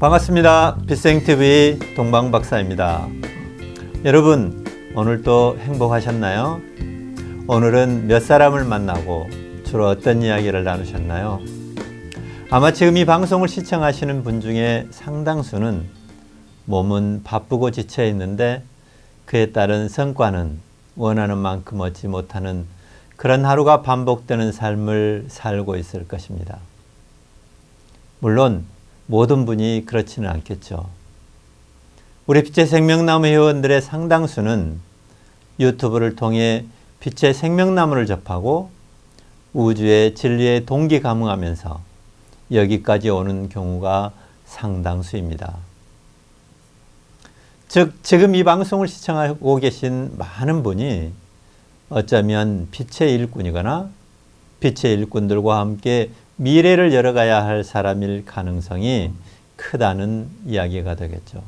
반갑습니다. 비생TV 동방박사입니다. 여러분, 오늘도 행복하셨나요? 오늘은 몇 사람을 만나고 주로 어떤 이야기를 나누셨나요? 아마 지금 이 방송을 시청하시는 분 중에 상당수는 몸은 바쁘고 지쳐 있는데 그에 따른 성과는 원하는 만큼 얻지 못하는 그런 하루가 반복되는 삶을 살고 있을 것입니다. 물론 모든 분이 그렇지는 않겠죠. 우리 빛의 생명나무 회원들의 상당수는 유튜브를 통해 빛의 생명나무를 접하고 우주의 진리에 동기 감흥하면서 여기까지 오는 경우가 상당수입니다. 즉, 지금 이 방송을 시청하고 계신 많은 분이 어쩌면 빛의 일꾼이거나 빛의 일꾼들과 함께 미래를 열어가야 할 사람일 가능성이 크다는 이야기가 되겠죠.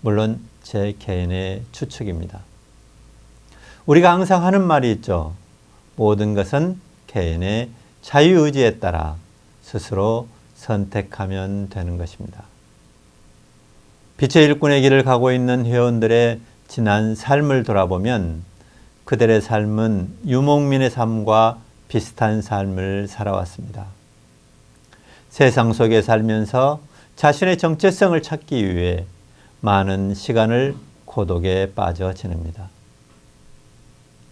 물론 제 개인의 추측입니다. 우리가 항상 하는 말이 있죠. 모든 것은 개인의 자유의지에 따라 스스로 선택하면 되는 것입니다. 빛의 일꾼의 길을 가고 있는 회원들의 지난 삶을 돌아보면 그들의 삶은 유목민의 삶과 비슷한 삶을 살아왔습니다. 세상 속에 살면서 자신의 정체성을 찾기 위해 많은 시간을 고독에 빠져 지냅니다.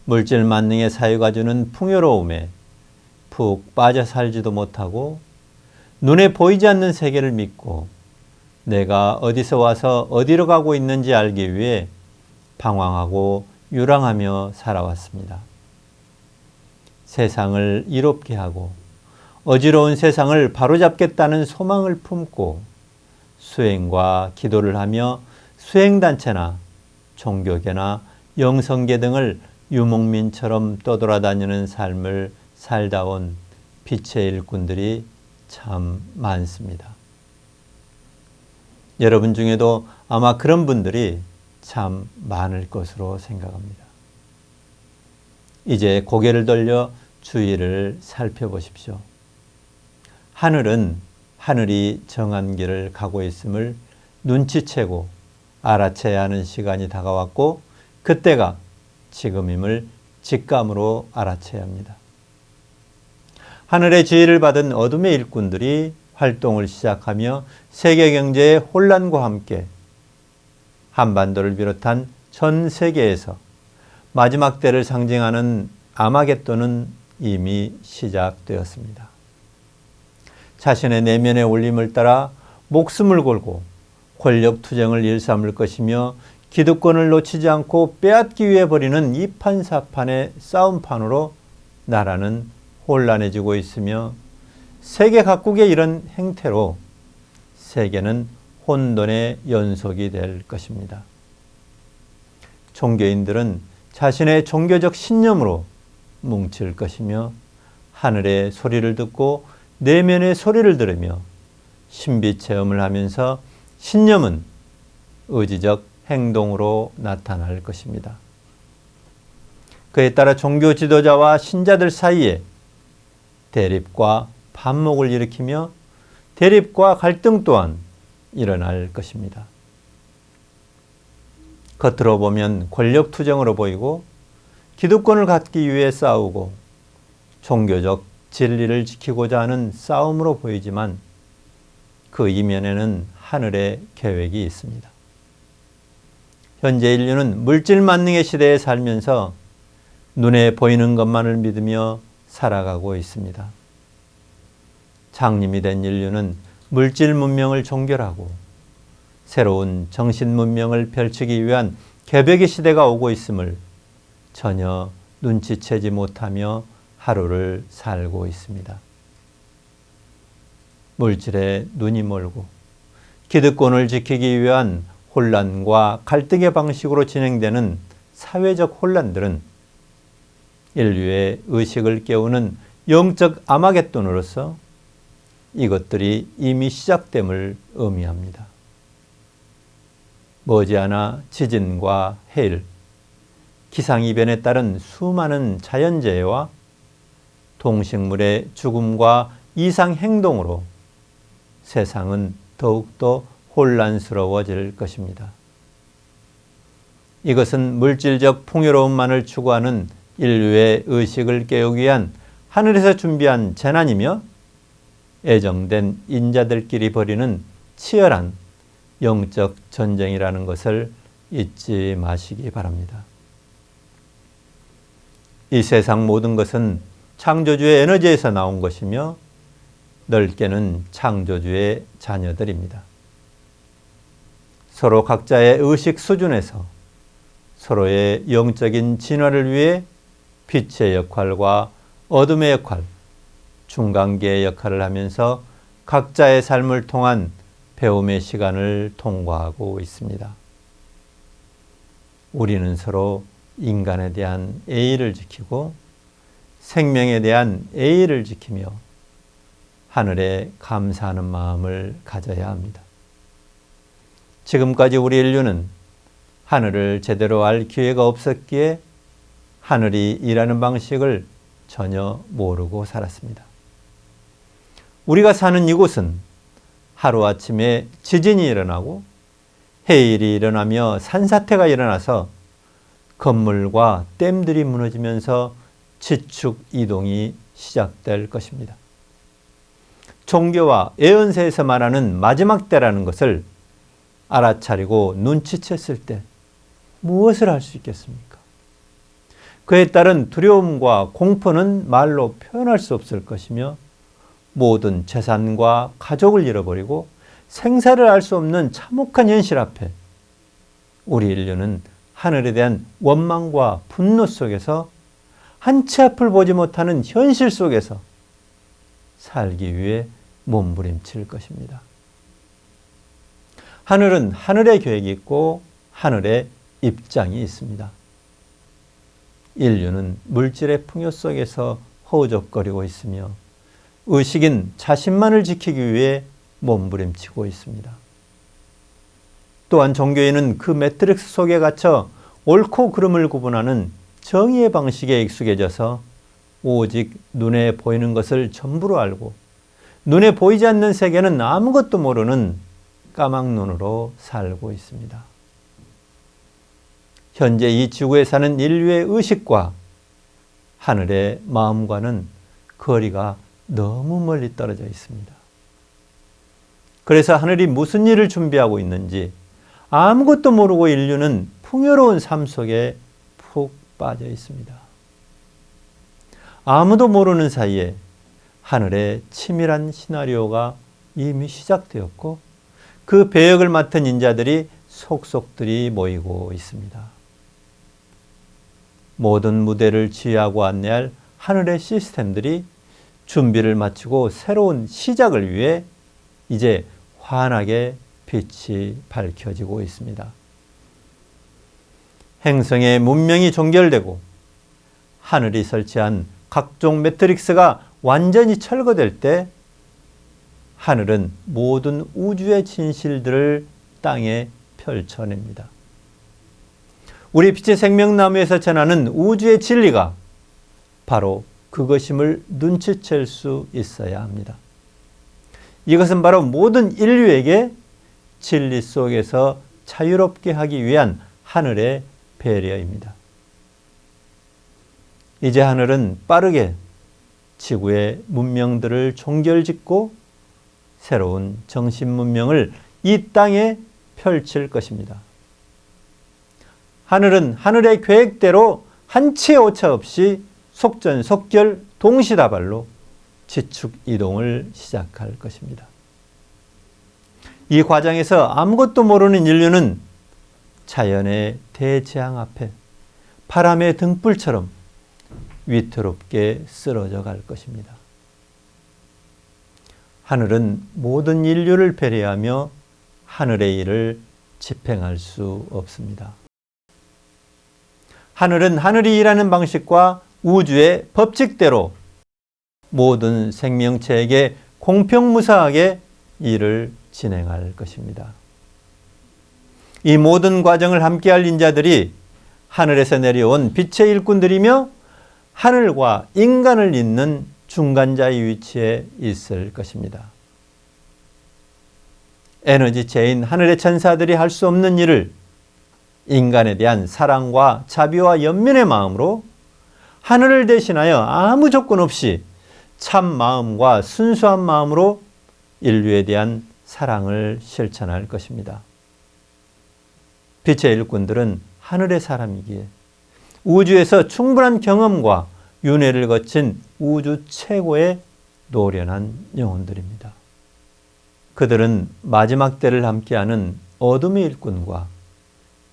물질 만능의 사유가 주는 풍요로움에 푹 빠져 살지도 못하고 눈에 보이지 않는 세계를 믿고 내가 어디서 와서 어디로 가고 있는지 알기 위해 방황하고 유랑하며 살아왔습니다. 세상을 이롭게 하고 어지러운 세상을 바로잡겠다는 소망을 품고 수행과 기도를 하며 수행단체나 종교계나 영성계 등을 유목민처럼 떠돌아다니는 삶을 살다 온 빛의 일꾼들이 참 많습니다. 여러분 중에도 아마 그런 분들이 참 많을 것으로 생각합니다. 이제 고개를 돌려 주위를 살펴보십시오. 하늘은 하늘이 정한 길을 가고 있음을 눈치채고 알아채야 하는 시간이 다가왔고 그때가 지금임을 직감으로 알아채야 합니다. 하늘의 지혜를 받은 어둠의 일꾼들이 활동을 시작하며 세계 경제의 혼란과 함께 한반도를 비롯한 전 세계에서 마지막 때를 상징하는 아마겟돈은 이미 시작되었습니다. 자신의 내면의 올림을 따라 목숨을 걸고 권력 투쟁을 일삼을 것이며 기득권을 놓치지 않고 빼앗기 위해 벌이는 이판사판의 싸움판으로 나라는 혼란해지고 있으며 세계 각국의 이런 행태로 세계는 혼돈의 연속이 될 것입니다. 종교인들은 자신의 종교적 신념으로 뭉칠 것이며 하늘의 소리를 듣고 내면의 소리를 들으며 신비 체험을 하면서 신념은 의지적 행동으로 나타날 것입니다. 그에 따라 종교 지도자와 신자들 사이에 대립과 반목을 일으키며 대립과 갈등 또한 일어날 것입니다. 겉으로 보면 권력 투쟁으로 보이고 기득권을 갖기 위해 싸우고 종교적 진리를 지키고자 하는 싸움으로 보이지만 그 이면에는 하늘의 계획이 있습니다. 현재 인류는 물질 만능의 시대에 살면서 눈에 보이는 것만을 믿으며 살아가고 있습니다. 장님이 된 인류는 물질 문명을 종결하고 새로운 정신 문명을 펼치기 위한 개벽의 시대가 오고 있음을 전혀 눈치채지 못하며 하루를 살고 있습니다. 물질에 눈이 멀고 기득권을 지키기 위한 혼란과 갈등의 방식으로 진행되는 사회적 혼란들은 인류의 의식을 깨우는 영적 아마겟돈으로서 이것들이 이미 시작됨을 의미합니다. 머지않아 지진과 해일, 기상이변에 따른 수많은 자연재해와 동식물의 죽음과 이상 행동으로 세상은 더욱더 혼란스러워질 것입니다. 이것은 물질적 풍요로움만을 추구하는 인류의 의식을 깨우기 위한 하늘에서 준비한 재난이며 애정된 인자들끼리 벌이는 치열한 영적 전쟁이라는 것을 잊지 마시기 바랍니다. 이 세상 모든 것은 창조주의 에너지에서 나온 것이며 넓게는 창조주의 자녀들입니다. 서로 각자의 의식 수준에서 서로의 영적인 진화를 위해 빛의 역할과 어둠의 역할, 중간계의 역할을 하면서 각자의 삶을 통한 배움의 시간을 통과하고 있습니다. 우리는 서로 인간에 대한 예의를 지키고 생명에 대한 예의를 지키며 하늘에 감사하는 마음을 가져야 합니다. 지금까지 우리 인류는 하늘을 제대로 알 기회가 없었기에 하늘이 일하는 방식을 전혀 모르고 살았습니다. 우리가 사는 이곳은 하루아침에 지진이 일어나고 해일이 일어나며 산사태가 일어나서 건물과 댐들이 무너지면서 지축 이동이 시작될 것입니다. 종교와 예언서에서 말하는 마지막 때라는 것을 알아차리고 눈치챘을 때 무엇을 할 수 있겠습니까? 그에 따른 두려움과 공포는 말로 표현할 수 없을 것이며 모든 재산과 가족을 잃어버리고 생사를 알 수 없는 참혹한 현실 앞에 우리 인류는 하늘에 대한 원망과 분노 속에서 한치 앞을 보지 못하는 현실 속에서 살기 위해 몸부림칠 것입니다. 하늘은 하늘의 계획이 있고 하늘의 입장이 있습니다. 인류는 물질의 풍요 속에서 허우적거리고 있으며 의식인 자신만을 지키기 위해 몸부림치고 있습니다. 또한 종교인은 그 매트릭스 속에 갇혀 옳고 그름을 구분하는 정의의 방식에 익숙해져서 오직 눈에 보이는 것을 전부로 알고 눈에 보이지 않는 세계는 아무것도 모르는 까막눈으로 살고 있습니다. 현재 이 지구에 사는 인류의 의식과 하늘의 마음과는 거리가 너무 멀리 떨어져 있습니다. 그래서 하늘이 무슨 일을 준비하고 있는지 아무것도 모르고 인류는 풍요로운 삶 속에 푹 빠져 있습니다. 아무도 모르는 사이에 하늘의 치밀한 시나리오가 이미 시작되었고 그 배역을 맡은 인자들이 속속들이 모이고 있습니다. 모든 무대를 지휘하고 안내할 하늘의 시스템들이 준비를 마치고 새로운 시작을 위해 이제 환하게 빛이 밝혀지고 있습니다. 행성의 문명이 종결되고 하늘이 설치한 각종 매트릭스가 완전히 철거될 때 하늘은 모든 우주의 진실들을 땅에 펼쳐냅니다. 우리 빛의 생명나무에서 전하는 우주의 진리가 바로 그것임을 눈치챌 수 있어야 합니다. 이것은 바로 모든 인류에게 진리 속에서 자유롭게 하기 위한 하늘의 배려입니다. 이제 하늘은 빠르게 지구의 문명들을 종결짓고 새로운 정신 문명을 이 땅에 펼칠 것입니다. 하늘은 하늘의 계획대로 한치의 오차 없이 속전속결 동시다발로 지축 이동을 시작할 것입니다. 이 과정에서 아무것도 모르는 인류는 자연의 대재앙 앞에 바람의 등불처럼 위태롭게 쓰러져 갈 것입니다. 하늘은 모든 인류를 배려하며 하늘의 일을 집행할 수 없습니다. 하늘은 하늘이 일하는 방식과 우주의 법칙대로 모든 생명체에게 공평무사하게 일을 진행할 것입니다. 이 모든 과정을 함께할 인자들이 하늘에서 내려온 빛의 일꾼들이며 하늘과 인간을 잇는 중간자의 위치에 있을 것입니다. 에너지체인 하늘의 천사들이 할 수 없는 일을 인간에 대한 사랑과 자비와 연민의 마음으로 하늘을 대신하여 아무 조건 없이 참 마음과 순수한 마음으로 인류에 대한 사랑을 실천할 것입니다. 빛의 일꾼들은 하늘의 사람이기에 우주에서 충분한 경험과 윤회를 거친 우주 최고의 노련한 영혼들입니다. 그들은 마지막 때를 함께하는 어둠의 일꾼과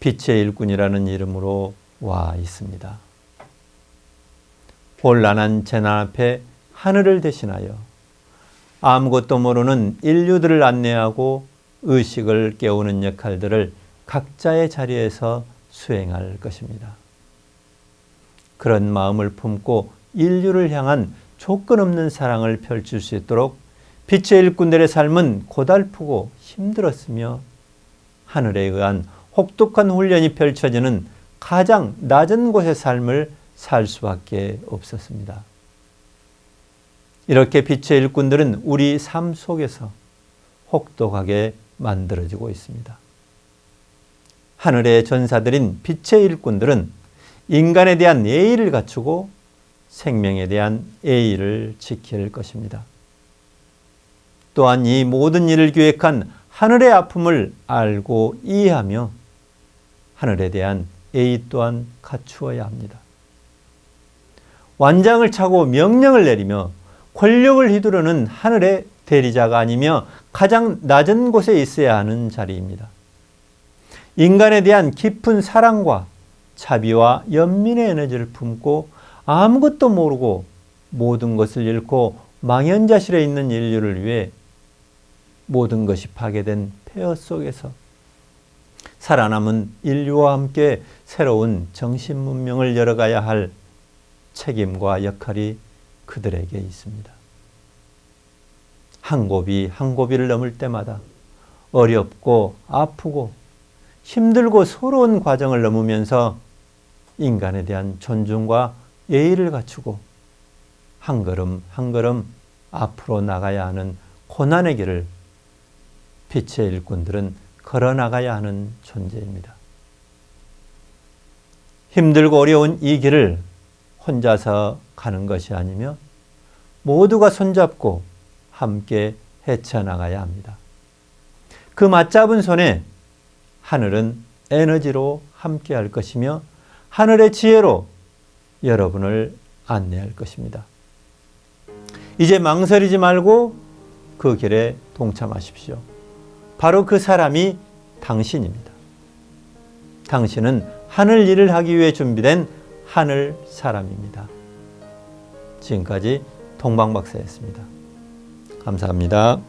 빛의 일꾼이라는 이름으로 와 있습니다. 혼란한 재난 앞에 하늘을 대신하여 아무것도 모르는 인류들을 안내하고 의식을 깨우는 역할들을 각자의 자리에서 수행할 것입니다. 그런 마음을 품고 인류를 향한 조건 없는 사랑을 펼칠 수 있도록 빛의 일꾼들의 삶은 고달프고 힘들었으며 하늘에 의한 혹독한 훈련이 펼쳐지는 가장 낮은 곳의 삶을 살 수밖에 없었습니다. 이렇게 빛의 일꾼들은 우리 삶 속에서 혹독하게 만들어지고 있습니다. 하늘의 전사들인 빛의 일꾼들은 인간에 대한 예의를 갖추고 생명에 대한 예의를 지킬 것입니다. 또한 이 모든 일을 기획한 하늘의 아픔을 알고 이해하며 하늘에 대한 예의 또한 갖추어야 합니다. 완장을 차고 명령을 내리며 권력을 휘두르는 하늘의 대리자가 아니며 가장 낮은 곳에 있어야 하는 자리입니다. 인간에 대한 깊은 사랑과 자비와 연민의 에너지를 품고 아무것도 모르고 모든 것을 잃고 망연자실에 있는 인류를 위해 모든 것이 파괴된 폐허 속에서 살아남은 인류와 함께 새로운 정신 문명을 열어가야 할 책임과 역할이 그들에게 있습니다. 한 고비 한 고비를 넘을 때마다 어렵고 아프고 힘들고 서러운 과정을 넘으면서 인간에 대한 존중과 예의를 갖추고 한 걸음 한 걸음 앞으로 나가야 하는 고난의 길을 빛의 일꾼들은 걸어 나가야 하는 존재입니다. 힘들고 어려운 이 길을 혼자서 가는 것이 아니며 모두가 손잡고 함께 헤쳐나가야 합니다. 그 맞잡은 손에 하늘은 에너지로 함께 할 것이며 하늘의 지혜로 여러분을 안내할 것입니다. 이제 망설이지 말고 그 길에 동참하십시오. 바로 그 사람이 당신입니다. 당신은 하늘 일을 하기 위해 준비된 하늘 사람입니다. 지금까지 동방박사였습니다. 감사합니다.